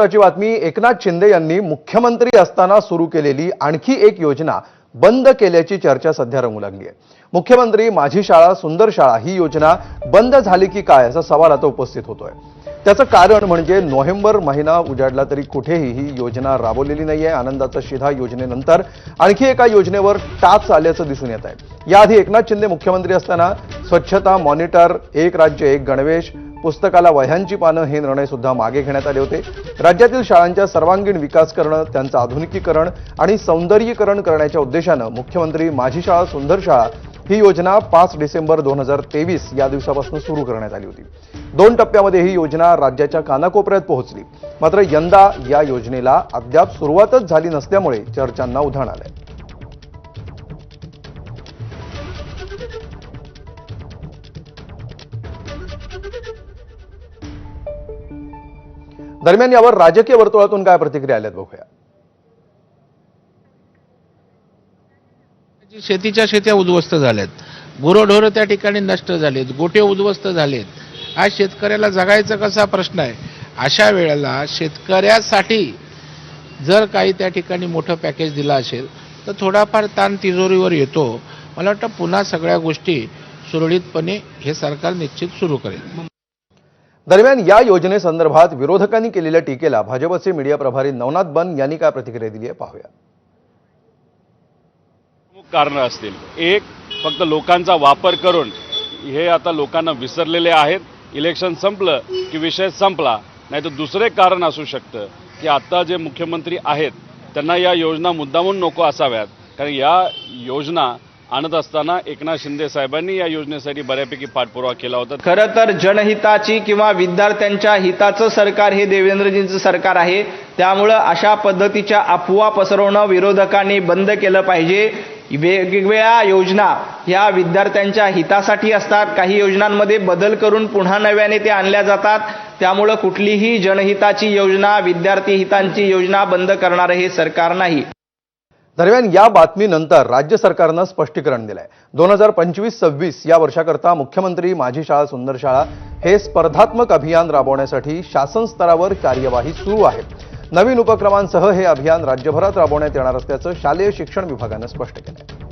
महत्वाची बातमी एकनाथ शिंदे यांनी मुख्यमंत्री असताना सुरू केलेली आणखी एक योजना बंद केल्याची चर्चा सध्या रंगू लागली आहे. मुख्यमंत्री माझी शाळा सुंदर शाळा ही योजना बंद झाली की काय असा सवाल आता उपस्थित होतोय. त्याचं कारण म्हणजे नोव्हेंबर महिना उजाडला तरी कुठेही ही योजना राबवलेली नाहीये. आनंदाचा शिधा योजनेनंतर आणखी एका योजनेवर टाच आल्याचं दिसून येत आहे. याआधी एकनाथ शिंदे मुख्यमंत्री असताना स्वच्छता मॉनिटर एक राज्य एक गणवेश पुस्तकाला वह्यांची पानं हे निर्णय सुद्धा मागे घेण्यात आले होते. राज्यातील शाळांच्या सर्वांगीण विकास करणं त्यांचं आधुनिकीकरण आणि सौंदर्यीकरण करण्याच्या उद्देशानं मुख्यमंत्री माझी शाळा सुंदर शाळा ही योजना पाच डिसेंबर दोन हजार तेवीस या दिवसापासून सुरू करण्यात आली होती. दोन टप्प्यामध्ये ही योजना राज्याच्या कानाकोपऱ्यात पोहोचली. मात्र यंदा या योजनेला अद्याप सुरुवातच झाली नसल्यामुळे चर्चांना उधाण आलंय. दरम्यान यावर राजकीय वर्तुळातून काय प्रतिक्रिया आल्यात बघूया. शेतीच्या शेत्या उद्ध्वस्त झाल्यात. गुरंढोरं त्या ठिकाणी नष्ट झालेत. गोटे उद्ध्वस्त झालेत. आज शेतकऱ्याला जगायचा कसा प्रश्न आहे? अशा वेळेला शेतकऱ्यासाठी जर काही त्या ठिकाणी मोठं पॅकेज दिलं असेल तर थोडाफार ताण तिजोरीवर येतो. मला वाटतं पुन्हा सगळ्या गोष्टी सुरळीतपणे हे सरकार निश्चित सुरू करेल. दरम्यान या योजनेसंदर्भात विरोधकांनी केलेल्या टीकेला भाजपचे मीडिया प्रभारी नवनाथ बन यांनी काय प्रतिक्रिया दिली आहे पाहूया. प्रमुख कारणं असतील. एक फक्त लोकांचा वापर करून हे आता लोकांना विसरलेले आहेत. इलेक्शन संपलं की विषय संपला नाही तर दुसरे कारण असू शकतं की आता जे मुख्यमंत्री आहेत त्यांना या योजना मुद्दामून नको असाव्यात. कारण या योजना आणत असताना एकनाथ शिंदे साहेबांनी या योजनेसाठी बऱ्यापैकी पाठपुरावा केला होता. खरं तर जनहिताची किंवा विद्यार्थ्यांच्या हिताचं सरकार हे देवेंद्रजींचं सरकार आहे. त्यामुळं अशा पद्धतीच्या अफवा पसरवणं विरोधकांनी बंद केलं पाहिजे. वेगवेगळ्या योजना ह्या विद्यार्थ्यांच्या हितासाठी असतात. काही योजनांमध्ये बदल करून पुन्हा नव्याने ते आणल्या जातात. त्यामुळं कुठलीही जनहिताची योजना विद्यार्थी हितांची योजना बंद करणारं हे सरकार नाही. दरम्यान या बातमीनंतर राज्य सरकारनं स्पष्टीकरण दिलंय. दोन हजार पंचवीस सव्वीस या वर्षाकरता मुख्यमंत्री माझी शाळा सुंदर शाळा हे स्पर्धात्मक अभियान राबवण्यासाठी शासन स्तरावर कार्यवाही सुरू आहे. नवीन उपक्रमांसह हे अभियान राज्यभरात राबवण्यात येणार असल्याचं शालेय शिक्षण विभागानं स्पष्ट केलंय.